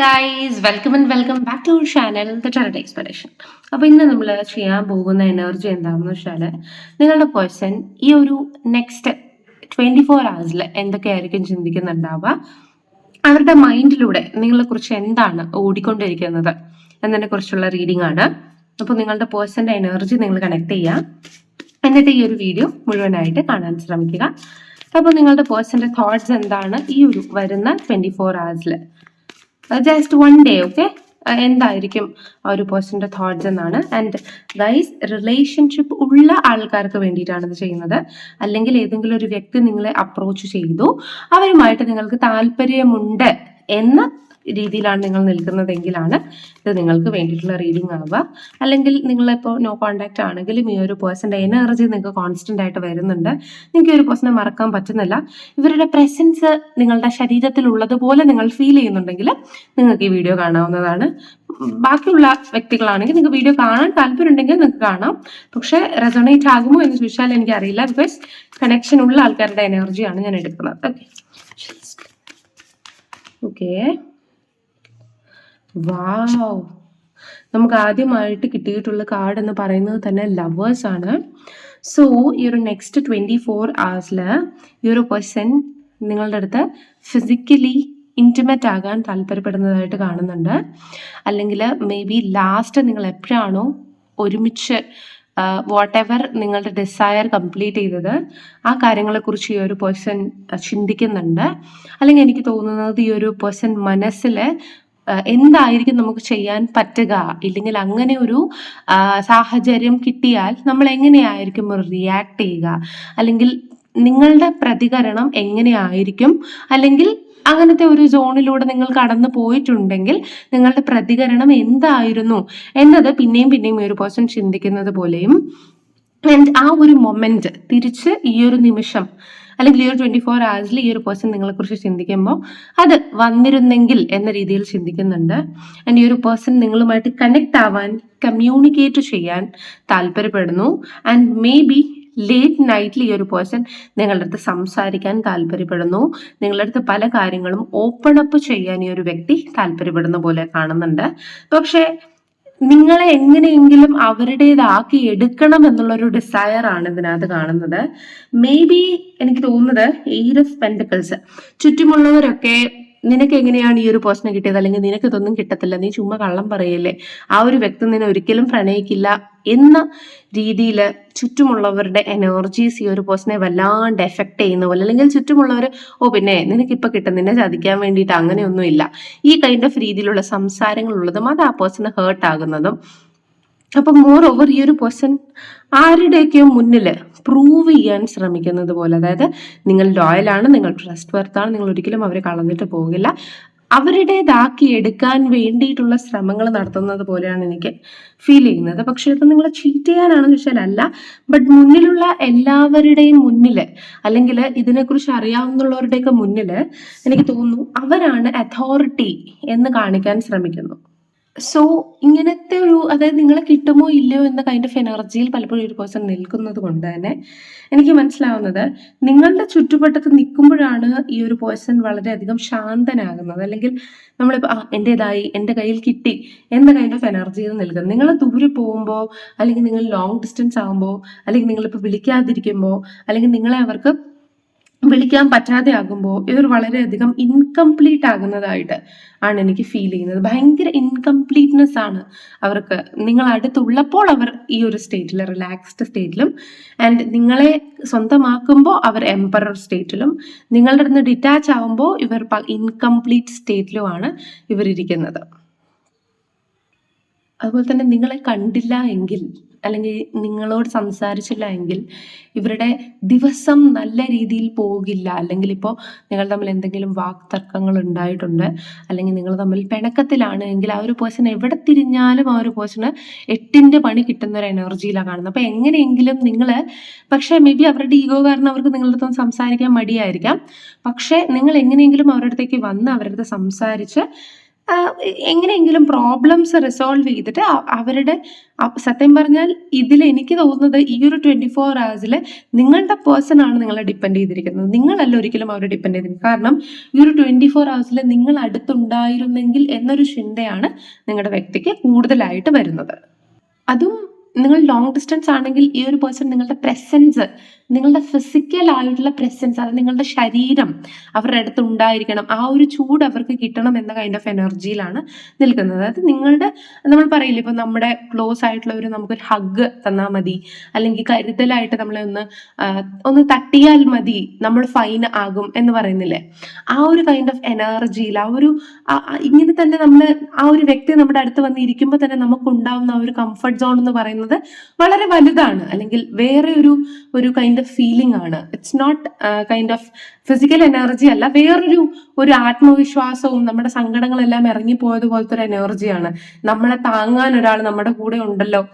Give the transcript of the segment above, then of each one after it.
Guys welcome and welcome back to channel the Charadu expedition അപ്പോൾ ഇന്ന് നമ്മൾ ചെയ്യാൻ പോകുന്ന എനർജി എന്താണെന്ന് വെച്ചാൽ നിങ്ങളുടെ പേഴ്സൺ ഈ ഒരു നെക്സ്റ്റ് ട്വന്റി ഫോർ അവേഴ്സിൽ എന്തൊക്കെയായിരിക്കും ചിന്തിക്കുന്നുണ്ടാവുക? അവരുടെ മൈൻഡിലൂടെ നിങ്ങളെക്കുറിച്ച് എന്താണ് ഓടിക്കൊണ്ടിരിക്കുന്നത് എന്നതിനെ കുറിച്ചുള്ള റീഡിംഗ് ആണ്. അപ്പോൾ നിങ്ങളുടെ പേഴ്സന്റെ എനർജി നിങ്ങൾ കണക്ട് ചെയ്യുക. എന്നിട്ട് ഈ ഒരു വീഡിയോ മുഴുവനായിട്ട് കാണാൻ ശ്രമിക്കുക. അപ്പോൾ നിങ്ങളുടെ പേഴ്സന്റെ തോട്ട്സ് എന്താണ് ഈ ഒരു വരുന്ന ട്വന്റി ഫോർ അവേഴ്സിൽ ജസ്റ്റ് വൺ ഡേ ഓക്കെ എന്തായിരിക്കും ആ ഒരു പേഴ്സന്റെ തോട്ട്സ് എന്നാണ്. ആൻഡ് ഗൈസ് റിലേഷൻഷിപ്പ് ഉള്ള ആൾക്കാർക്ക് വേണ്ടിയിട്ടാണ് ഇത് ചെയ്യുന്നത്. അല്ലെങ്കിൽ ഏതെങ്കിലും ഒരു വ്യക്തി നിങ്ങളെ അപ്രോച്ച് ചെയ്തു. അവരുമായിട്ട് നിങ്ങൾക്ക് താല്പര്യമുണ്ട് എന്ന രീതിയിലാണ് നിങ്ങൾ നിൽക്കുന്നതെങ്കിലാണ് ഇത് നിങ്ങൾക്ക് വേണ്ടിയിട്ടുള്ള റീഡിംഗ് ആവുക. അല്ലെങ്കിൽ നിങ്ങളിപ്പോൾ നോ കോൺടാക്റ്റ് ആണെങ്കിലും ഈ ഒരു പേഴ്സന്റെ എനർജി നിങ്ങൾക്ക് കോൺസ്റ്റന്റ് ആയിട്ട് വരുന്നുണ്ട്. നിങ്ങൾക്ക് ഒരു പേഴ്സണെ മറക്കാൻ പറ്റുന്നില്ല. ഇവരുടെ പ്രസൻസ് നിങ്ങളുടെ ശരീരത്തിൽ ഉള്ളതുപോലെ നിങ്ങൾ ഫീൽ ചെയ്യുന്നുണ്ടെങ്കിൽ നിങ്ങൾക്ക് ഈ വീഡിയോ കാണാവുന്നതാണ്. ബാക്കിയുള്ള വ്യക്തികളാണെങ്കിൽ നിങ്ങൾക്ക് വീഡിയോ കാണാൻ താല്പര്യമുണ്ടെങ്കിൽ നിങ്ങൾക്ക് കാണാം. പക്ഷേ റെസോണേറ്റ് ആകുമോ എന്ന് ചോദിച്ചാൽ എനിക്കറിയില്ല. ബിക്കോസ് കണക്ഷൻ ഉള്ള ആൾക്കാരുടെ എനർജിയാണ് ഞാൻ എടുക്കുന്നത്. ഓക്കെ ഓക്കേ വാവ് നമുക്ക് ആദ്യമായിട്ട് കിട്ടിയിട്ടുള്ള കാർഡ് എന്ന് പറയുന്നത് തന്നെ ലവേഴ്സ് ആണ്. സോ ഈ ഒരു നെക്സ്റ്റ് ട്വന്റി ഫോർ അവേഴ്സിൽ ഈ ഒരു പേഴ്സൺ നിങ്ങളുടെ അടുത്ത് ഫിസിക്കലി ഇന്റിമേറ്റ് ആകാൻ താല്പര്യപ്പെടുന്നതായിട്ട് കാണുന്നുണ്ട്. അല്ലെങ്കിൽ മേ ബി ലാസ്റ്റ് നിങ്ങൾ എപ്പോഴാണോ ഒരുമിച്ച് വാട്ട് എവർ നിങ്ങളുടെ ഡിസയർ കംപ്ലീറ്റ് ചെയ്തത് ആ കാര്യങ്ങളെക്കുറിച്ച് ഈ ഒരു പേഴ്സൺ ചിന്തിക്കുന്നുണ്ട്. അല്ലെങ്കിൽ എനിക്ക് തോന്നുന്നത് ഈ ഒരു പേഴ്സൺ മനസ്സിൽ എന്തായിരിക്കും നമുക്ക് ചെയ്യാൻ പറ്റുക? ഇല്ലെങ്കിൽ അങ്ങനെ ഒരു സാഹചര്യം കിട്ടിയാൽ നമ്മൾ എങ്ങനെയായിരിക്കും റിയാക്ട് ചെയ്യുക? അല്ലെങ്കിൽ നിങ്ങളുടെ പ്രതികരണം എങ്ങനെയായിരിക്കും? അല്ലെങ്കിൽ അങ്ങനത്തെ ഒരു സോണിലൂടെ നിങ്ങൾ കടന്നു പോയിട്ടുണ്ടെങ്കിൽ നിങ്ങളുടെ പ്രതികരണം എന്തായിരുന്നു? എന്നത് പിന്നെയും പിന്നെയും ഒരു പേഴ്സൺ ചിന്തിക്കുന്നത് പോലെയും ആൻഡ് ആ ഒരു മൊമെന്റ് തിരിച്ച് ഈ ഒരു നിമിഷം അല്ലെങ്കിൽ ഈ ഒരു ട്വന്റി ഫോർ അവേഴ്സിൽ ഈ ഒരു പേഴ്സൺ നിങ്ങളെക്കുറിച്ച് ചിന്തിക്കുമ്പോൾ അത് വന്നിരുന്നെങ്കിൽ എന്ന രീതിയിൽ ചിന്തിക്കുന്നുണ്ട്. ആൻഡ് ഈ ഒരു പേഴ്സൺ നിങ്ങളുമായിട്ട് കണക്ട് ആവാൻ കമ്മ്യൂണിക്കേറ്റ് ചെയ്യാൻ താല്പര്യപ്പെടുന്നു. ആൻഡ് മേ ബി ലേറ്റ് നൈറ്റിൽ ഈ ഒരു പേഴ്സൺ നിങ്ങളുടെ അടുത്ത് സംസാരിക്കാൻ താല്പര്യപ്പെടുന്നു. നിങ്ങളുടെ അടുത്ത് പല കാര്യങ്ങളും ഓപ്പൺ അപ്പ് ചെയ്യാൻ ഈ ഒരു വ്യക്തി താല്പര്യപ്പെടുന്ന പോലെ കാണുന്നുണ്ട്. പക്ഷേ നിങ്ങളെ എങ്ങനെയെങ്കിലും അവരുടേതാക്കി എടുക്കണം എന്നുള്ളൊരു ഡിസയർ ആണ് ഇതിനകത്ത് കാണുന്നത്. മേ ബി എനിക്ക് തോന്നുന്നത് എയ്റ് ഓഫ് പെൻഡിക്കൽസ് ചുറ്റുമുള്ളവരൊക്കെ നിനക്ക് എങ്ങനെയാണ് ഈ ഒരു പോസ്റ്റിന് കിട്ടിയത്? അല്ലെങ്കിൽ നിനക്ക് ഇതൊന്നും കിട്ടത്തില്ല. നീ ചുമ്മാ കള്ളം പറയല്ലേ? ആ ഒരു വ്യക്തി നിന്നെ ഒരിക്കലും പ്രണയിക്കില്ല എന്ന രീതിയിൽ ചുറ്റുമുള്ളവരുടെ എനർജീസ് ഈ ഒരു പേഴ്സണെ വല്ലാണ്ട് എഫക്ട് ചെയ്യുന്ന പോലെ അല്ലെങ്കിൽ ചുറ്റുമുള്ളവർ ഓ പിന്നെ നിനക്കിപ്പോൾ കിട്ടും. നിന്നെ ചതിക്കാൻ വേണ്ടിയിട്ട് അങ്ങനെയൊന്നുമില്ല. ഈ കൈൻഡ് ഓഫ് രീതിയിലുള്ള സംസാരങ്ങളുള്ളതും അത് ആ പേഴ്സണ് ഹേർട്ട് ആകുന്നതും അപ്പൊ മോർ ഓവർ ഈ ഒരു പേഴ്സൺ ആരുടെയൊക്കെയോ മുന്നിൽ പ്രൂവ് ചെയ്യാൻ ശ്രമിക്കുന്നത് പോലെ അതായത് നിങ്ങൾ ലോയലാണ് നിങ്ങൾ ട്രസ്റ്റ് വർത്താണ് നിങ്ങൾ ഒരിക്കലും അവരെ കളഞ്ഞിട്ട് പോകില്ല. അവരുടേതാക്കി എടുക്കാൻ വേണ്ടിയിട്ടുള്ള ശ്രമങ്ങൾ നടത്തുന്നത് പോലെയാണ് എനിക്ക് ഫീൽ ചെയ്യുന്നത്. പക്ഷെ ഇത് നിങ്ങൾ ചീറ്റ് ചെയ്യാനാണെന്ന് ചോദിച്ചാൽ അല്ല ബട്ട് മുന്നിലുള്ള എല്ലാവരുടെയും മുന്നിൽ അല്ലെങ്കിൽ ഇതിനെക്കുറിച്ച് അറിയാവുന്നവരുടെയൊക്കെ മുന്നിൽ എനിക്ക് തോന്നുന്നു അവരാണ് അതോറിറ്റി എന്ന് കാണിക്കാൻ ശ്രമിക്കുന്നു. സോ ഇങ്ങനത്തെ ഒരു അതായത് നിങ്ങളെ കിട്ടുമോ ഇല്ലയോ എന്ന കൈൻഡ് ഓഫ് എനർജിയിൽ പലപ്പോഴും ഒരു പേഴ്സൺ നിൽക്കുന്നത് കൊണ്ട് തന്നെ എനിക്ക് മനസ്സിലാവുന്നത് നിങ്ങളുടെ ചുറ്റുവട്ടത്ത് നിൽക്കുമ്പോഴാണ് ഈ ഒരു പേഴ്സൺ വളരെയധികം ശാന്തനാകുന്നത്. അല്ലെങ്കിൽ നമ്മളിപ്പോൾ ആ എന്റെതായി എന്റെ കയ്യിൽ കിട്ടി എന്ന കൈൻഡ് ഓഫ് എനർജിയിൽ നിൽക്കുന്നത്. നിങ്ങൾ ദൂരെ പോകുമ്പോൾ അല്ലെങ്കിൽ നിങ്ങൾ ലോങ് ഡിസ്റ്റൻസ് ആകുമ്പോൾ അല്ലെങ്കിൽ നിങ്ങളിപ്പോൾ വിളിക്കാതിരിക്കുമ്പോൾ അല്ലെങ്കിൽ നിങ്ങളെ അവർക്ക് വിളിക്കാൻ പറ്റാതെ ആകുമ്പോൾ ഇവർ വളരെയധികം ഇൻകംപ്ലീറ്റ് ആകുന്നതായിട്ട് ആണ് എനിക്ക് ഫീൽ ചെയ്യുന്നത്. ഭയങ്കര ഇൻകംപ്ലീറ്റ്നെസ് ആണ് അവർക്ക്. നിങ്ങൾ അടുത്തുള്ളപ്പോൾ അവർ ഈ ഒരു സ്റ്റേറ്റിൽ റിലാക്സ്ഡ് സ്റ്റേറ്റിലും ആൻഡ് നിങ്ങളെ സ്വന്തമാക്കുമ്പോൾ അവർ എംപറർ സ്റ്റേറ്റിലും നിങ്ങളുടെ അടുത്ത് ഡിറ്റാച്ച് ആകുമ്പോൾ ഇവർ ഇൻകംപ്ലീറ്റ് സ്റ്റേറ്റിലുമാണ് ഇവർ ഇരിക്കുന്നത് അതുപോലെ തന്നെ നിങ്ങളെ കണ്ടില്ല എങ്കിൽ അല്ലെങ്കിൽ നിങ്ങളോട് സംസാരിച്ചില്ല എങ്കിൽ ഇവരുടെ ദിവസം നല്ല രീതിയിൽ പോകില്ല. അല്ലെങ്കിൽ ഇപ്പോൾ നിങ്ങൾ തമ്മിൽ എന്തെങ്കിലും വാക്തർക്കങ്ങൾ ഉണ്ടായിട്ടുണ്ട്. അല്ലെങ്കിൽ നിങ്ങൾ തമ്മിൽ പിണക്കത്തിലാണ് എങ്കിൽ ആ ഒരു പേഴ്സൺ എവിടെ തിരിഞ്ഞാലും ആ ഒരു പേഴ്സണ് എട്ടിന്റെ പണി കിട്ടുന്ന ഒരു എനർജിയിലാണ് കാണുന്നത്. അപ്പോൾ എങ്ങനെയെങ്കിലും നിങ്ങൾ പക്ഷേ മേ ബി അവരുടെ ഈഗോ കാരണം അവർക്ക് നിങ്ങളുടെ അടുത്ത് സംസാരിക്കാൻ മടിയായിരിക്കാം. പക്ഷേ നിങ്ങൾ എങ്ങനെയെങ്കിലും അവരുടെ അടുത്തേക്ക് വന്ന് അവരുടെ സംസാരിച്ച് എങ്ങനെയെങ്കിലും പ്രോബ്ലംസ് റിസോൾവ് ചെയ്തിട്ട് അവരുടെ സത്യം പറഞ്ഞാൽ ഇതിൽ എനിക്ക് തോന്നുന്നത് ഈ ഒരു ട്വന്റി ഫോർ അവേഴ്സിൽ നിങ്ങളുടെ പേഴ്സൺ ആണ് നിങ്ങളെ ഡിപ്പെൻഡ് ചെയ്തിരിക്കുന്നത്. നിങ്ങളല്ല ഒരിക്കലും അവരെ ഡിപ്പെൻഡ് ചെയ്തിരിക്കുന്നത്. കാരണം ഈ ഒരു ട്വന്റി ഫോർ അവേഴ്സിൽ നിങ്ങൾ അടുത്തുണ്ടായിരുന്നെങ്കിൽ എന്നൊരു ചിന്തയാണ് നിങ്ങളുടെ വ്യക്തിക്ക് കൂടുതലായിട്ട് വരുന്നത്. അതും നിങ്ങൾ ലോങ് ഡിസ്റ്റൻസ് ആണെങ്കിൽ ഈ ഒരു പേഴ്സൺ നിങ്ങളുടെ പ്രസൻസ് നിങ്ങളുടെ ഫിസിക്കൽ ആയിട്ടുള്ള പ്രസൻസ് അത് നിങ്ങളുടെ ശരീരം അവരുടെ അടുത്ത് ഉണ്ടായിരിക്കണം. ആ ഒരു ചൂട് അവർക്ക് കിട്ടണം എന്ന കൈൻഡ് ഓഫ് എനർജിയിലാണ് നിൽക്കുന്നത്. അതായത് നിങ്ങളുടെ നമ്മൾ പറയില്ലേ ഇപ്പൊ നമ്മുടെ ക്ലോസ് ആയിട്ടുള്ളവർ നമുക്കൊരു ഹഗ് തന്നാൽ മതി. അല്ലെങ്കിൽ കരുതലായിട്ട് നമ്മളെ ഒന്ന് ഒന്ന് തട്ടിയാൽ മതി. നമ്മൾ ഫൈൻ ആകും എന്ന് പറയുന്നില്ലേ? ആ ഒരു കൈൻഡ് ഓഫ് എനർജിയിൽ ആ ഒരു ഇങ്ങനെ തന്നെ നമ്മൾ ആ ഒരു വ്യക്തി നമ്മുടെ അടുത്ത് വന്നിരിക്കുമ്പോൾ തന്നെ നമുക്ക് ഉണ്ടാവുന്ന ഒരു കംഫർട്ട് സോൺ എന്ന് പറയുന്നത് വളരെ വലുതാണ്. അല്ലെങ്കിൽ വേറെ ഒരു ഒരു കൈൻഡ് ഓഫ് ഫീലിംഗ് ആണ്. It's not kind of physical energy അല്ല വേറൊരു ഒരു ആത്മവിശ്വാസവും നമ്മുടെ സങ്കടങ്ങളെല്ലാം ഇറങ്ങിപ്പോയത് പോലത്തെ ഒരു എനർജിയാണ് നമ്മളെ താങ്ങാൻ ഒരാൾ നമ്മുടെ കൂടെ ഉണ്ടല്ലോ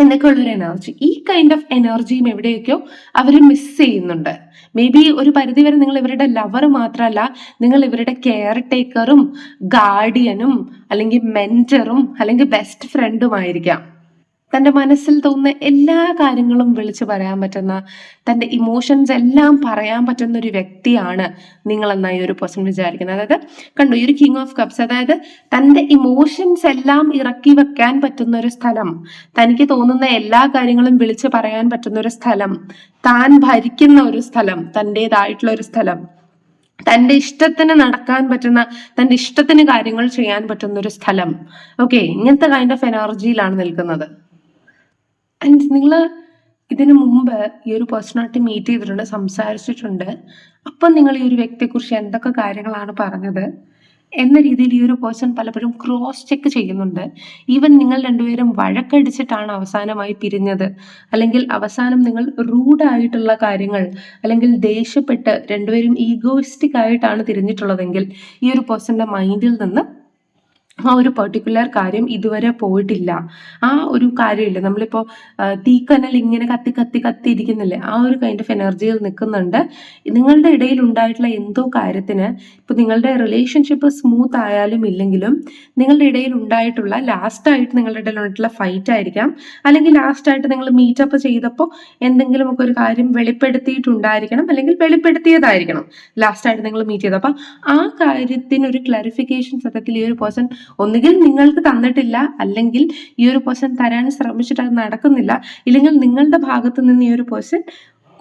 എന്നൊക്കെ ഉള്ളൊരു എനർജി ഈ കൈൻഡ് ഓഫ് എനർജിയും എവിടെയൊക്കെയോ അവർ മിസ് ചെയ്യുന്നുണ്ട്. മേ ബി ഒരു പരിധിവരെ നിങ്ങൾ ഇവരുടെ ലവർ മാത്രമല്ല നിങ്ങൾ ഇവരുടെ കെയർ ടേക്കറും ഗാർഡിയനും അല്ലെങ്കിൽ മെന്ററും അല്ലെങ്കിൽ ബെസ്റ്റ് ഫ്രണ്ടുമായിരിക്കാം തന്റെ മനസ്സിൽ തോന്നുന്ന എല്ലാ കാര്യങ്ങളും വിളിച്ചു പറയാൻ പറ്റുന്ന തന്റെ ഇമോഷൻസ് എല്ലാം പറയാൻ പറ്റുന്ന ഒരു വ്യക്തിയാണ് നിങ്ങൾ ഒരു പേഴ്സൺ വിചാരിക്കുന്നത്. അതായത് കണ്ടു ഈ ഒരു കിങ് ഓഫ് കപ്സ് അതായത് തന്റെ ഇമോഷൻസ് എല്ലാം ഇറക്കി വെക്കാൻ പറ്റുന്ന ഒരു സ്ഥലം തനിക്ക് തോന്നുന്ന എല്ലാ കാര്യങ്ങളും വിളിച്ചു പറയാൻ പറ്റുന്ന ഒരു സ്ഥലം താൻ ഭരിക്കുന്ന ഒരു സ്ഥലം തന്റെതായിട്ടുള്ള ഒരു സ്ഥലം തന്റെ ഇഷ്ടത്തിന് നടക്കാൻ പറ്റുന്ന തന്റെ ഇഷ്ടത്തിന് കാര്യങ്ങൾ ചെയ്യാൻ പറ്റുന്ന ഒരു സ്ഥലം. ഓക്കെ ഇങ്ങനത്തെ കൈൻഡ് ഓഫ് എനർജിയിലാണ് നിൽക്കുന്നത്. ആൻഡ് നിങ്ങൾ ഇതിനു മുമ്പ് ഈ ഒരു പേഴ്സണാലിറ്റി മീറ്റ് ചെയ്തിട്ടുണ്ട് സംസാരിച്ചിട്ടുണ്ട്. അപ്പം നിങ്ങൾ ഈ ഒരു വ്യക്തിയെക്കുറിച്ച് എന്തൊക്കെ കാര്യങ്ങളാണ് പറഞ്ഞത്? എന്ന രീതിയിൽ ഈ ഒരു പേഴ്സൺ പലപ്പോഴും ക്രോസ് ചെക്ക് ചെയ്യുന്നുണ്ട്. ഈവൻ നിങ്ങൾ രണ്ടുപേരും വഴക്കടിച്ചിട്ടാണ് അവസാനമായി പിരിഞ്ഞത്. അല്ലെങ്കിൽ അവസാനം നിങ്ങൾ റൂഡായിട്ടുള്ള കാര്യങ്ങൾ അല്ലെങ്കിൽ ദേഷ്യപ്പെട്ട് രണ്ടുപേരും ഈഗോയിസ്റ്റിക് ആയിട്ടാണ് തിരിഞ്ഞിട്ടുള്ളതെങ്കിൽ ഈ ഒരു പേഴ്സന്റെ മൈൻഡിൽ നിന്ന് ആ ഒരു പെർട്ടിക്കുലർ കാര്യം ഇതുവരെ പോയിട്ടില്ല. ആ ഒരു കാര്യമില്ല. നമ്മളിപ്പോൾ തീക്കനൽ ഇങ്ങനെ കത്തി കത്തി കത്തി ഇരിക്കുന്നില്ലേ? ആ ഒരു കൈൻഡ് ഓഫ് എനർജിയിൽ നിൽക്കുന്നുണ്ട്. നിങ്ങളുടെ ഇടയിൽ ഉണ്ടായിട്ടുള്ള എന്തോ കാര്യത്തിന് ഇപ്പൊ നിങ്ങളുടെ റിലേഷൻഷിപ്പ് സ്മൂത്ത് ആയാലും ഇല്ലെങ്കിലും നിങ്ങളുടെ ഇടയിൽ ഉണ്ടായിട്ടുള്ള ലാസ്റ്റ് ആയിട്ട് നിങ്ങളുടെ ഇടയിൽ ഉണ്ടായിട്ടുള്ള ഫൈറ്റ് ആയിരിക്കാം. അല്ലെങ്കിൽ ലാസ്റ്റ് ആയിട്ട് നിങ്ങൾ മീറ്റപ്പ് ചെയ്തപ്പോൾ എന്തെങ്കിലുമൊക്കെ ഒരു കാര്യം വെളിപ്പെടുത്തിയിട്ടുണ്ടായിരിക്കണം. അല്ലെങ്കിൽ വെളിപ്പെടുത്തിയതായിരിക്കണം. ലാസ്റ്റ് ആയിട്ട് നിങ്ങൾ മീറ്റ് ചെയ്തപ്പോൾ ആ കാര്യത്തിനൊരു ക്ലാരിഫിക്കേഷൻ സത്യത്തിൽ ഈ ഒരു പേഴ്സൺ ഒന്നുകിൽ നിങ്ങൾക്ക് തന്നിട്ടില്ല അല്ലെങ്കിൽ ഈ ഒരു പേഴ്സൺ തരാൻ ശ്രമിച്ചിട്ട് അത് നടക്കുന്നില്ല ഇല്ലെങ്കിൽ നിങ്ങളുടെ ഭാഗത്ത് നിന്ന് ഈ ഒരു പേഴ്സൺ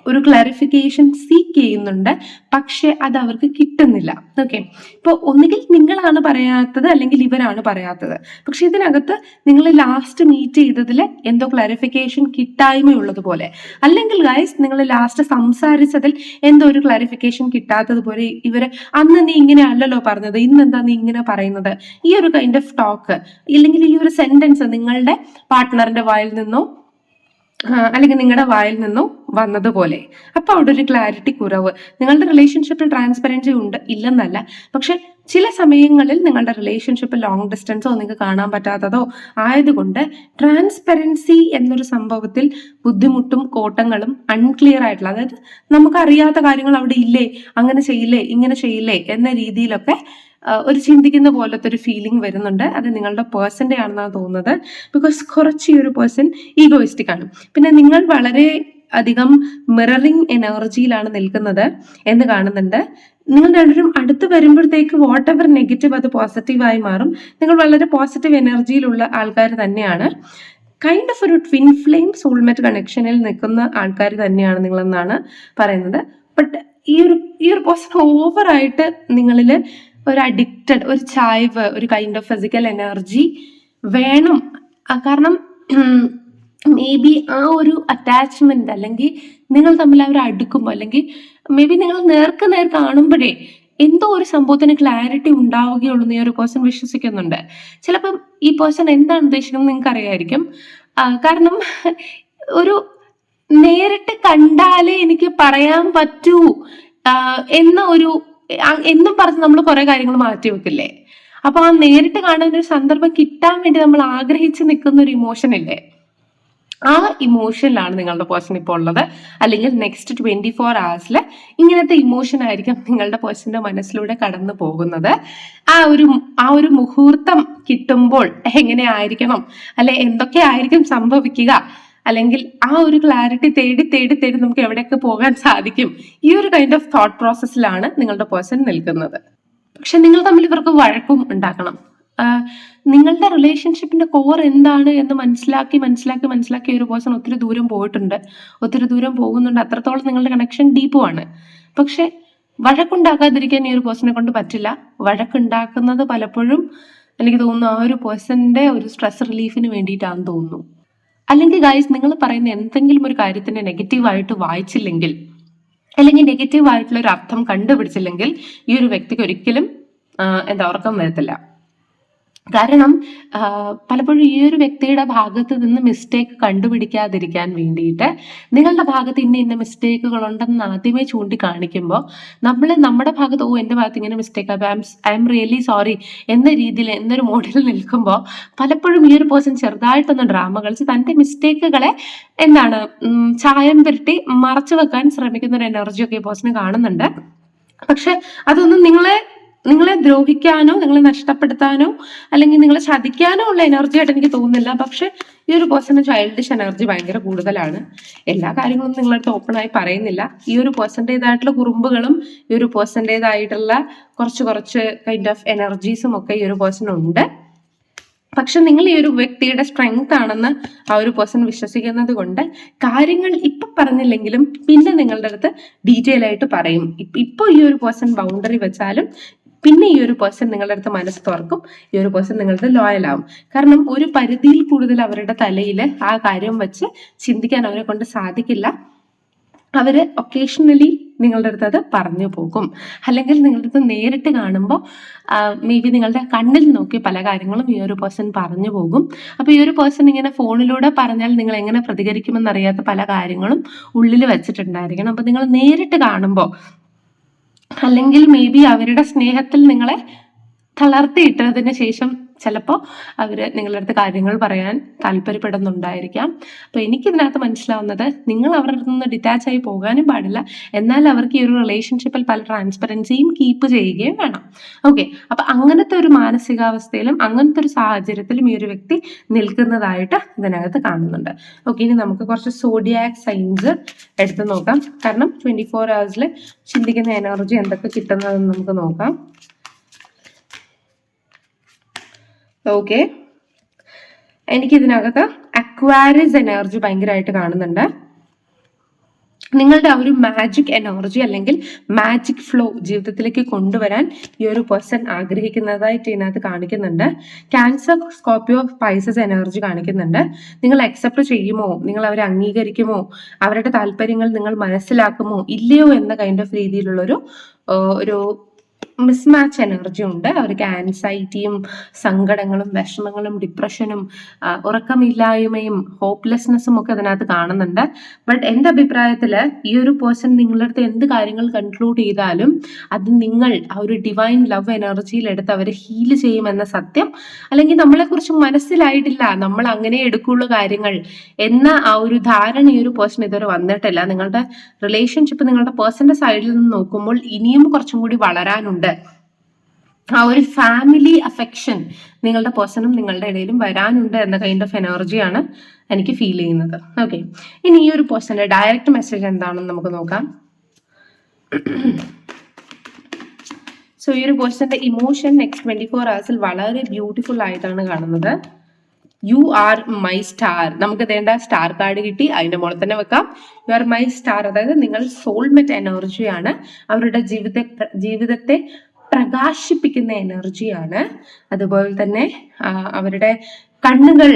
ഒരു ക്ലാരിഫിക്കേഷൻ സീക്ക് ചെയ്യുന്നുണ്ട്. പക്ഷെ അത് അവർക്ക് കിട്ടുന്നില്ല. ഓക്കെ ഇപ്പോൾ ഒന്നുകിൽ നിങ്ങളാണ് പറയാത്തത് അല്ലെങ്കിൽ ഇവരാണ് പറയാത്തത്. പക്ഷെ ഇതിനകത്ത് നിങ്ങൾ ലാസ്റ്റ് മീറ്റ് ചെയ്തതിൽ എന്തോ ക്ലാരിഫിക്കേഷൻ കിട്ടായ്മയുള്ളതുപോലെ. അല്ലെങ്കിൽ ഗൈസ് നിങ്ങൾ ലാസ്റ്റ് സംസാരിച്ചതിൽ എന്തോ ഒരു ക്ലാരിഫിക്കേഷൻ കിട്ടാത്തതുപോലെ ഇവർ അന്ന് നീ ഇങ്ങനെ അല്ലല്ലോ പറഞ്ഞത് ഇന്ന് എന്താ നീ ഇങ്ങനെ പറയുന്നത്? ഈ ഒരു കൈൻഡ് ഓഫ് ടോക്ക് ഇല്ലെങ്കിൽ ഈ ഒരു സെന്റൻസ് നിങ്ങളുടെ പാർട്ട്ണറിന്റെ വായിൽ നിന്നോ അല്ലെങ്കിൽ നിങ്ങളുടെ വായിൽ നിന്നും വന്നതുപോലെ. അപ്പൊ അവിടെ ഒരു ക്ലാരിറ്റി കുറവ്. നിങ്ങളുടെ റിലേഷൻഷിപ്പിൽ ട്രാൻസ്പെറൻസി ഉണ്ട് ഇല്ലെന്നല്ല. പക്ഷെ ചില സമയങ്ങളിൽ നിങ്ങളുടെ റിലേഷൻഷിപ്പ് ലോങ് ഡിസ്റ്റൻസോ നിങ്ങൾക്ക് കാണാൻ പറ്റാത്തതോ ആയതുകൊണ്ട് ട്രാൻസ്പെറൻസി എന്നൊരു സംഭവത്തിൽ ബുദ്ധിമുട്ടും കോട്ടങ്ങളും അൺക്ലിയർ ആയിട്ടുള്ള അതായത് നമുക്ക് അറിയാത്ത കാര്യങ്ങൾ അവിടെ ഇല്ലേ അങ്ങനെ ചെയ്യില്ലേ ഇങ്ങനെ ചെയ്യില്ലേ എന്ന രീതിയിലൊക്കെ ഒരു ചിന്തിക്കുന്ന പോലത്തെ ഒരു ഫീലിംഗ് വരുന്നുണ്ട്. അത് നിങ്ങളുടെ പേഴ്സന്റെ ആണെന്നാണ് തോന്നുന്നത്. ബിക്കോസ് കുറച്ച് ഈ ഒരു പേഴ്സൺ ഈഗോയിസ്റ്റിക് ആണ്. പിന്നെ നിങ്ങൾ വളരെ അധികം മിററിംഗ് എനർജിയിലാണ് നിൽക്കുന്നത് എന്ന് കാണുന്നുണ്ട്. നിങ്ങൾ രണ്ടുപേരും അടുത്ത് വരുമ്പോഴത്തേക്ക് വാട്ട് എവർ നെഗറ്റീവ് അത് പോസിറ്റീവായി മാറും. നിങ്ങൾ വളരെ പോസിറ്റീവ് എനർജിയിലുള്ള ആൾക്കാർ തന്നെയാണ്. കൈൻഡ് ഓഫ് ഒരു ട്വിൻ ഫ്ലെയിം സോൾമേറ്റ് കണക്ഷനിൽ നിൽക്കുന്ന ആൾക്കാർ തന്നെയാണ് നിങ്ങളെന്നാണ് പറയുന്നത്. ബട്ട് ഈ ഒരു ഈ ഒരു പേഴ്സൺ ഓവറായിട്ട് നിങ്ങളിൽ ഒരു അഡിക്റ്റഡ് ഒരു ചായ്വ് ഒരു കൈൻഡ് ഓഫ് ഫിസിക്കൽ എനർജി വേണം. കാരണം മേ ബി ആ ഒരു അറ്റാച്ച്മെന്റ് അല്ലെങ്കിൽ നിങ്ങൾ തമ്മിൽ അവർ അടുക്കുമ്പോൾ അല്ലെങ്കിൽ മേ ബി നിങ്ങൾ നേർക്ക് നേർ കാണുമ്പോഴേ എന്തോ ഒരു സംഭവത്തിന് ക്ലാരിറ്റി ഉണ്ടാവുകയുള്ളൂ എന്ന് ഒരു പേഴ്സൺ വിശ്വസിക്കുന്നുണ്ട്. ചിലപ്പം ഈ പേഴ്സൺ എന്താണ് ഉദ്ദേശിക്കുന്നത് നിങ്ങൾക്ക് അറിയായിരിക്കും കാരണം ഒരു നേരിട്ട് കണ്ടാലേ എനിക്ക് പറയാൻ പറ്റൂ എന്ന ഒരു എന്നും പറഞ്ഞ് നമ്മൾ കുറെ കാര്യങ്ങൾ മാറ്റി വെക്കില്ലേ? അപ്പൊ ആ നേരിട്ട് കാണുന്ന ഒരു സന്ദർഭം കിട്ടാൻ വേണ്ടി നമ്മൾ ആഗ്രഹിച്ച് നിൽക്കുന്ന ഒരു ഇമോഷൻ ഇല്ലേ? ആ ഇമോഷനിലാണ് നിങ്ങളുടെ പേഴ്സൺ ഇപ്പോൾ ഉള്ളത്. അല്ലെങ്കിൽ നെക്സ്റ്റ് ട്വന്റി ഫോർ അവേഴ്സിൽ ഇങ്ങനത്തെ ഇമോഷൻ ആയിരിക്കും നിങ്ങളുടെ പേഴ്സന്റെ മനസ്സിലൂടെ കടന്നു പോകുന്നത്. ആ ഒരു ആ ഒരു മുഹൂർത്തം കിട്ടുമ്പോൾ എങ്ങനെ ആയിരിക്കണം? അല്ലെ എന്തൊക്കെ ആയിരിക്കും സംഭവിക്കുക? അല്ലെങ്കിൽ ആ ഒരു ക്ലാരിറ്റി തേടി തേടി തേടി നമുക്ക് എവിടെയൊക്കെ പോകാൻ സാധിക്കും? ഈ ഒരു കൈൻഡ് ഓഫ് തോട്ട് പ്രോസസ്സിലാണ് നിങ്ങളുടെ പേഴ്സൺ നിൽക്കുന്നത്. പക്ഷെ നിങ്ങൾ തമ്മിൽ ഇവർക്ക് വഴക്കും ഉണ്ടാക്കണം നിങ്ങളുടെ റിലേഷൻഷിപ്പിന്റെ കോർ എന്താണ് എന്ന് മനസ്സിലാക്കി മനസ്സിലാക്കി മനസ്സിലാക്കി ഒരു പേഴ്സൺ ഒത്തിരി ദൂരം പോയിട്ടുണ്ട്. ഒത്തിരി ദൂരം പോകുന്നുണ്ട്. അത്രത്തോളം നിങ്ങളുടെ കണക്ഷൻ ഡീപ്പുമാണ് പക്ഷെ വഴക്കുണ്ടാക്കാതിരിക്കാൻ ഈ ഒരു പേഴ്സണെ കൊണ്ട് പറ്റില്ല. വഴക്കുണ്ടാക്കുന്നത് പലപ്പോഴും എനിക്ക് തോന്നുന്നു ആ ഒരു പേഴ്സന്റെ ഒരു സ്ട്രെസ് റിലീഫിന് വേണ്ടിയിട്ടാണെന്ന് തോന്നുന്നു. അല്ലെങ്കിൽ ഗായ്സ് നിങ്ങൾ പറയുന്ന എന്തെങ്കിലും ഒരു കാര്യത്തിന് നെഗറ്റീവായിട്ട് വായിച്ചില്ലെങ്കിൽ അല്ലെങ്കിൽ നെഗറ്റീവ് ആയിട്ടുള്ള ഒരു അർത്ഥം കണ്ടുപിടിച്ചില്ലെങ്കിൽ ഈ ഒരു വ്യക്തിക്ക് ഒരിക്കലും എന്താ ഉറക്കം വരത്തില്ല. കാരണം പലപ്പോഴും ഈ ഒരു വ്യക്തിയുടെ ഭാഗത്ത് നിന്ന് മിസ്റ്റേക്ക് കണ്ടുപിടിക്കാതിരിക്കാൻ വേണ്ടിയിട്ട് നിങ്ങളുടെ ഭാഗത്ത് ഇന്ന ഇന്ന മിസ്റ്റേക്കുകൾ ഉണ്ടെന്ന് ആദ്യമേ ചൂണ്ടിക്കാണിക്കുമ്പോൾ നമ്മൾ നമ്മുടെ ഭാഗത്ത് ഓ എന്റെ ഭാഗത്ത് ഇങ്ങനെ mistake I am um really sorry എന്ന രീതിയിൽ എന്നൊരു മോഡിൽ നിൽക്കുമ്പോൾ പലപ്പോഴും ഈ ഒരു പേഴ്സൺ ചെറുതായിട്ടൊന്ന് ഡ്രാമ കളിച്ച് തന്റെ മിസ്റ്റേക്കുകളെ എന്താണ് ചായം പുരട്ടി മറച്ചു വെക്കാൻ ശ്രമിക്കുന്ന ഒരു എനർജിയൊക്കെ ഈ പേഴ്സണ് കാണുന്നുണ്ട്. പക്ഷെ അതൊന്നും നിങ്ങളെ നിങ്ങളെ ദ്രോഹിക്കാനോ നിങ്ങളെ നഷ്ടപ്പെടുത്താനോ അല്ലെങ്കിൽ നിങ്ങളെ ചതിക്കാനോ ഉള്ള എനർജി ആയിട്ട് എനിക്ക് തോന്നുന്നില്ല. പക്ഷെ ഈ ഒരു പേഴ്സണ് ചൈൽഡിഷ് എനർജി ഭയങ്കര കൂടുതലാണ്. എല്ലാ കാര്യങ്ങളും നിങ്ങളടുത്ത് ഓപ്പൺ ആയി പറയുന്നില്ല. ഈ ഒരു പേഴ്സന്റേതായിട്ടുള്ള കുറുമ്പുകളും ഈ ഒരു പേഴ്സന്റേതായിട്ടുള്ള കുറച്ച് കുറച്ച് കൈൻഡ് ഓഫ് എനർജീസും ഒക്കെ ഈ ഒരു പേഴ്സൺ ഉണ്ട്. പക്ഷെ നിങ്ങൾ ഈ ഒരു വ്യക്തിയുടെ സ്ട്രെങ്ത് ആണെന്ന് ആ ഒരു പേഴ്സൺ വിശ്വസിക്കുന്നത് കൊണ്ട് കാര്യങ്ങൾ ഇപ്പൊ പറഞ്ഞില്ലെങ്കിലും പിന്നെ നിങ്ങളുടെ അടുത്ത് ഡീറ്റെയിൽ ആയിട്ട് പറയും. ഇപ്പൊ ഈ ഒരു പേഴ്സൺ ബൗണ്ടറി വെച്ചാലും പിന്നെ ഈ ഒരു പേഴ്സൺ നിങ്ങളുടെ അടുത്ത് മനസ്സ് തുറക്കും ഈ ഒരു പേഴ്സൺ നിങ്ങളുടെ ലോയൽ ആവും. കാരണം ഒരു പരിധിയിൽ കൂടുതൽ അവരുടെ തലയിൽ ആ കാര്യം വെച്ച് ചിന്തിക്കാൻ അവരെ കൊണ്ട് സാധിക്കില്ല. അവർ ഒക്കേഷണലി നിങ്ങളുടെ അടുത്ത് അത് പറഞ്ഞു പോകും. അല്ലെങ്കിൽ നിങ്ങളുടെ അടുത്ത് നേരിട്ട് കാണുമ്പോൾ മേ ബി നിങ്ങളുടെ കണ്ണിൽ നോക്കി പല കാര്യങ്ങളും ഈ ഒരു പേഴ്സൺ പറഞ്ഞു പോകും. അപ്പൊ ഈ ഒരു പേഴ്സൺ ഇങ്ങനെ ഫോണിലൂടെ പറഞ്ഞാൽ നിങ്ങൾ എങ്ങനെ പ്രതികരിക്കുമെന്നറിയാത്ത പല കാര്യങ്ങളും ഉള്ളിൽ വെച്ചിട്ടുണ്ടായിരിക്കണം. അപ്പൊ നിങ്ങൾ നേരിട്ട് കാണുമ്പോൾ അല്ലെങ്കിൽ മേ ബി അവരുടെ സ്നേഹത്തിൽ നിങ്ങളെ തളർത്തിയിട്ടതിന് ശേഷം ചിലപ്പോൾ അവർ നിങ്ങളുടെ അടുത്ത് കാര്യങ്ങൾ പറയാൻ താല്പര്യപ്പെടുന്നുണ്ടായിരിക്കാം. അപ്പോൾ എനിക്കിതിനകത്ത് മനസ്സിലാവുന്നത് നിങ്ങൾ അവരുടെ നിന്ന് ഡിറ്റാച്ച് ആയി പോകാനും പാടില്ല. എന്നാൽ അവർക്ക് ഈ ഒരു റിലേഷൻഷിപ്പിൽ പല ട്രാൻസ്പെറൻസിയും കീപ്പ് ചെയ്യുകയും വേണം. ഓക്കെ അപ്പം അങ്ങനത്തെ ഒരു മാനസികാവസ്ഥയിലും അങ്ങനത്തെ ഒരു സാഹചര്യത്തിലും ഈ ഒരു വ്യക്തി നിൽക്കുന്നതായിട്ട് ഇതിനകത്ത് കാണുന്നുണ്ട്. ഓക്കെ ഇനി നമുക്ക് കുറച്ച് സോഡിയാക് സൈൻസ് എടുത്ത് നോക്കാം. കാരണം ട്വന്റി ഫോർ അവേഴ്സിൽ ചിന്തിക്കുന്ന എനർജി എന്തൊക്കെ കിട്ടുന്നതെന്ന് നമുക്ക് നോക്കാം. ഓക്കെ എനിക്ക് ഇതിനകത്ത് അക്വാരിസ് എനർജി ഭയങ്കരമായിട്ട് കാണുന്നുണ്ട്. നിങ്ങളുടെ ആ ഒരു മാജിക് എനർജി അല്ലെങ്കിൽ മാജിക് ഫ്ലോ ജീവിതത്തിലേക്ക് കൊണ്ടുവരാൻ ഈ ഒരു പേഴ്സൺ ആഗ്രഹിക്കുന്നതായിട്ട് ഇതിനകത്ത് കാണിക്കുന്നുണ്ട്. ക്യാൻസർ സ്കോപ്പിയോ പൈസസ് എനർജി കാണിക്കുന്നുണ്ട്. നിങ്ങൾ അക്സെപ്റ്റ് ചെയ്യുമോ? നിങ്ങൾ അവരെ അംഗീകരിക്കുമോ? അവരുടെ താല്പര്യങ്ങൾ നിങ്ങൾ മനസ്സിലാക്കുമോ? ഇല്ലയോ എന്ന കൈൻഡ് ഓഫ് രീതിയിലുള്ളൊരു ഒരു മിസ്മാച്ച് എനർജി ഉണ്ട്. അവർക്ക് ആൻസൈറ്റിയും സങ്കടങ്ങളും വിഷമങ്ങളും ഡിപ്രഷനും ഉറക്കമില്ലായ്മയും ഹോപ്പ്ലെസ്നെസ്സും ഒക്കെ അതിനകത്ത് കാണുന്നുണ്ട്. ബട്ട് എന്റെ അഭിപ്രായത്തിൽ ഈ ഒരു പേഴ്സൺ നിങ്ങളുടെ അടുത്ത് എന്ത് കാര്യങ്ങൾ കൺക്ലൂഡ് ചെയ്താലും അത് നിങ്ങൾ ആ ഒരു ഡിവൈൻ ലവ് എനർജിയിൽ എടുത്ത് അവരെ ഹീൽ ചെയ്യുമെന്ന സത്യം. അല്ലെങ്കിൽ നമ്മളെക്കുറിച്ച് മനസ്സിലായിട്ടില്ല നമ്മൾ അങ്ങനെ എടുക്കുള്ളൂ കാര്യങ്ങൾ എന്ന ആ ഒരു ധാരണ ഈ ഒരു പേഴ്സൺ ഇതുവരെ വന്നിട്ടില്ല. നിങ്ങളുടെ റിലേഷൻഷിപ്പ് നിങ്ങളുടെ പേഴ്സന്റെ സൈഡിൽ നിന്ന് നോക്കുമ്പോൾ ഇനിയും കുറച്ചും കൂടി വളരാനുണ്ട്. ആ ഒരു ഫാമിലി അഫെക്ഷൻ നിങ്ങളുടെ പേഴ്സണും നിങ്ങളുടെ ഇടയിലും വരാനുണ്ട് എന്ന കൈൻഡ് ഓഫ് എനർജിയാണ് എനിക്ക് ഫീൽ ചെയ്യുന്നത്. ഓക്കെ ഇനി ഈ ഒരു പേഴ്സന്റെ ഡയറക്റ്റ് മെസ്സേജ് എന്താണെന്ന് നമുക്ക് നോക്കാം. സോ ഈ ഒരു പേഴ്സന്റെ ഇമോഷൻ നെക്സ്റ്റ് ട്വന്റി ഫോർ അവേഴ്സിൽ വളരെ ബ്യൂട്ടിഫുൾ ആയിട്ടാണ് കാണുന്നത്. യു ആർ മൈ സ്റ്റാർ നമുക്ക് വേണ്ട സ്റ്റാർ കാർഡ് കിട്ടി. അതിന്റെ മുകളിൽ തന്നെ വെക്കാം. യു ആർ മൈ സ്റ്റാർ അതായത് നിങ്ങൾ സോൾമെറ്റ് എനർജിയാണ് അവരുടെ ജീവിത ജീവിതത്തെ പ്രകാശിപ്പിക്കുന്ന എനർജിയാണ് അതുപോലെ തന്നെ അവരുടെ കണ്ണുകൾ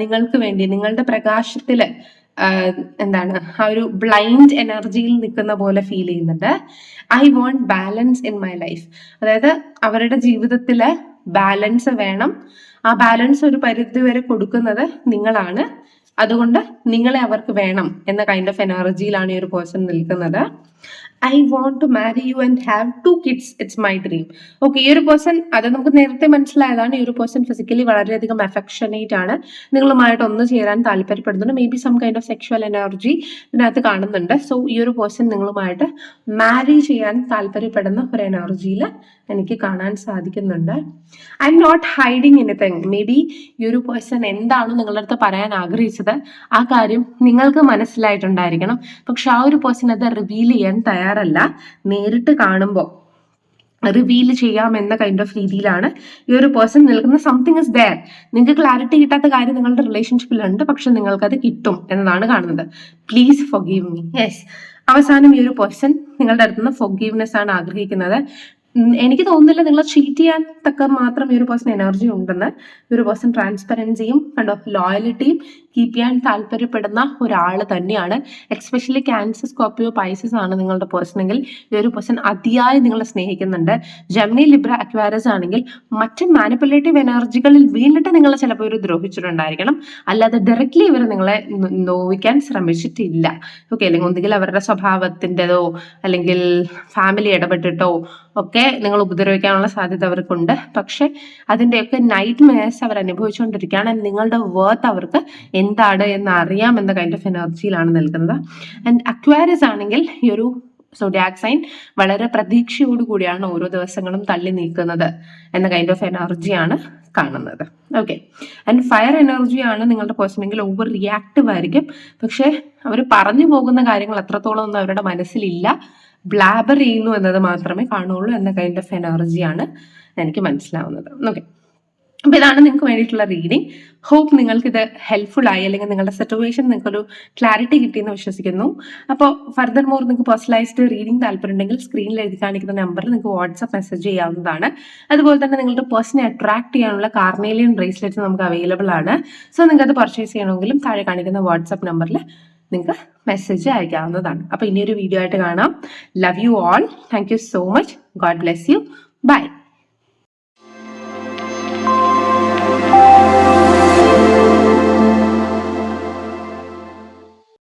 നിങ്ങൾക്ക് വേണ്ടി നിങ്ങളുടെ പ്രകാശത്തിൽ എന്താണ് ആ ഒരു ബ്ലൈൻഡ് എനർജിയിൽ നിൽക്കുന്ന പോലെ ഫീൽ ചെയ്യുന്നുണ്ട്. I want balance in my life അതായത് അവരുടെ ജീവിതത്തിൽ ബാലൻസ് വേണം. ആ ബാലൻസ് ഒരു പരിധി വരെ കൊടുക്കുന്നത് നിങ്ങളാണ്. അതുകൊണ്ട് നിങ്ങളെ അവർക്ക് വേണം എന്ന കൈൻഡ് ഓഫ് എനർജിയിലാണ് ഈ ഒരു പേഴ്സൺ നിൽക്കുന്നത്. I want to marry you and have two kids it's my dream okay ഈ ഒരു പേഴ്സൺ അത് നമുക്ക് നേരത്തെ മനസ്സിലായതാണ്. ഈ ഒരു പേഴ്സൺ ഫിസിക്കലി വളരെയധികം അഫെക്ഷനേറ്റ് ആണ്. നിങ്ങളുമായിട്ട് ഒന്ന് ചേരാൻ താല്പര്യപ്പെടുന്നുണ്ട്. Maybe some kind of sexual energy ഇതിനകത്ത് കാണുന്നുണ്ട്. സോ ഈ ഒരു പേഴ്സൺ നിങ്ങളുമായിട്ട് മാരി ചെയ്യാൻ താല്പര്യപ്പെടുന്ന ഒരു എനർജിയിൽ എനിക്ക് കാണാൻ സാധിക്കുന്നുണ്ട്. I am not hiding anything maybe ഈ ഒരു പേഴ്സൺ എന്താണ് നിങ്ങളുടെ അടുത്ത് പറയാൻ ആഗ്രഹിച്ചത്? ആ കാര്യം നിങ്ങൾക്ക് മനസ്സിലായിട്ടുണ്ടായിരിക്കണം. പക്ഷെ ആ ഒരു പേഴ്സൺ അത് റിവീൽ ചെയ്യാൻ തയ്യാറല്ല. നേരിട്ട് കാണുമ്പോൾ റിവീൽ ചെയ്യാം എന്ന കൈൻഡ് ഓഫ് രീതിയിലാണ് ഈ ഒരു പേഴ്സൺ നിൽക്കുന്ന സംതിങ് ഇസ് ദയർ നിങ്ങൾക്ക് ക്ലാരിറ്റി കിട്ടാത്ത കാര്യം നിങ്ങളുടെ റിലേഷൻഷിപ്പിലുണ്ട് പക്ഷെ നിങ്ങൾക്ക് അത് കിട്ടും എന്നതാണ് കാണുന്നത്. പ്ലീസ് ഫൊഗീവ് മീ യെസ് അവസാനം ഈ ഒരു പേഴ്സൺ നിങ്ങളുടെ അടുത്തുനിന്ന് ഫൊഗീവ്നെസ് ആണ് ആഗ്രഹിക്കുന്നത്. എനിക്ക് തോന്നുന്നില്ല നിങ്ങൾ ചീറ്റ് ചെയ്യാൻ തക്ക മാത്രം ഈ ഒരു പേഴ്സൺ എനർജി ഉണ്ടെന്ന്. ഈ ഒരു പേഴ്സൺ ട്രാൻസ്പെറൻസിയും ഓഫ് ലോയലിറ്റിയും കീപ്പ് ചെയ്യാൻ താല്പര്യപ്പെടുന്ന ഒരാൾ തന്നെയാണ്. എക്സ്പെഷ്യലി ക്യാൻസർ സ്കോപ്പിയോ പൈസസ് ആണ് നിങ്ങളുടെ പേഴ്സൺ എങ്കിൽ ഈ ഒരു പേഴ്സൺ അതിയായി നിങ്ങളെ സ്നേഹിക്കുന്നുണ്ട്. ജെമിനി ലിബ്ര അക്വാരസ് ആണെങ്കിൽ മറ്റ് മാനിപ്പുലേറ്റീവ് എനർജികളിൽ വീണിട്ട് നിങ്ങളെ ചിലപ്പോൾ ഇവർ ദ്രോഹിച്ചിട്ടുണ്ടായിരിക്കണം. അല്ലാതെ ഡയറക്റ്റ്ലി ഇവർ നിങ്ങളെ നോവിക്കാൻ ശ്രമിച്ചിട്ടില്ല. ഓക്കെ അല്ലെങ്കിൽ ഒന്നുകിൽ അവരുടെ സ്വഭാവത്തിന്റെതോ അല്ലെങ്കിൽ ഫാമിലി ഇടപെട്ടിട്ടോ ഒക്കെ നിങ്ങൾ ഉപദ്രവിക്കാനുള്ള സാധ്യത അവർക്കുണ്ട്. പക്ഷെ അതിന്റെയൊക്കെ നൈറ്റ് മേഴ്സ് അവർ അനുഭവിച്ചുകൊണ്ടിരിക്കുകയാണ്. നിങ്ങളുടെ വേർത്ത് അവർക്ക് എന്താണ് എന്ന് അറിയാം എന്ന കൈൻഡ് ഓഫ് എനർജിയിലാണ് നിൽക്കുന്നത്. ആൻഡ് അക്വാരിസ് ആണെങ്കിൽ ഈ ഒരു സോഡിയാക് സൈൻ വളരെ പ്രതീക്ഷയോടുകൂടിയാണ് ഓരോ ദിവസങ്ങളും തള്ളി നീക്കുന്നത് എന്ന കൈൻഡ് ഓഫ് എനർജിയാണ് കാണുന്നത്. ഓക്കെ ആൻഡ് ഫയർ എനർജിയാണ് നിങ്ങളുടെ പേഴ്സണെങ്കിൽ ഓവർ റിയാക്റ്റീവ് ആയിരിക്കും. പക്ഷെ അവർ പറഞ്ഞു പോകുന്ന കാര്യങ്ങൾ എത്രത്തോളം ഒന്നും അവരുടെ മനസ്സിലില്ല. ബ്ലാബർ ചെയ്യുന്നു എന്നത് മാത്രമേ കാണുള്ളൂ എന്ന കൈൻഡ് ഓഫ് എനർജിയാണ് എനിക്ക് മനസ്സിലാവുന്നത്. ഓക്കെ അപ്പൊ ഇതാണ് നിങ്ങൾക്ക് വേണ്ടിയിട്ടുള്ള റീഡിംഗ് ഹോപ്പ് നിങ്ങൾക്ക് ഇത് ഹെൽപ്ഫുൾ ആയി അല്ലെങ്കിൽ നിങ്ങളുടെ സിറ്റുവേഷൻ നിങ്ങൾക്കൊരു ക്ലാരിറ്റി കിട്ടിയെന്ന് വിശ്വസിക്കുന്നു. അപ്പോൾ ഫർദർ മോർ നിങ്ങൾക്ക് പേഴ്സണലൈസ്ഡ് റീഡിംഗ് താല്പര്യമുണ്ടെങ്കിൽ സ്ക്രീനിൽ എഴുതി കാണിക്കുന്ന നമ്പറിൽ നിങ്ങൾക്ക് വാട്സ്ആപ്പ് മെസ്സേജ് ചെയ്യാവുന്നതാണ്. അതുപോലെ തന്നെ നിങ്ങളുടെ പേഴ്സണെ അട്രാക്ട് ചെയ്യാനുള്ള കാർണേലിയൻ ബ്രേസ്ലെറ്റ് നമുക്ക് അവൈലബിൾ ആണ്. സോ നിങ്ങൾക്ക് അത് പർച്ചേസ് ചെയ്യണമെങ്കിലും താഴെ കാണിക്കുന്ന വാട്സ്ആപ്പ് നമ്പറിൽ നിങ്ങൾക്ക് മെസ്സേജ് അയക്കാവുന്നതാണ്. അപ്പോൾ ഇനിയൊരു വീഡിയോ ആയിട്ട് കാണാം. Love you all thank you so much God bless you bye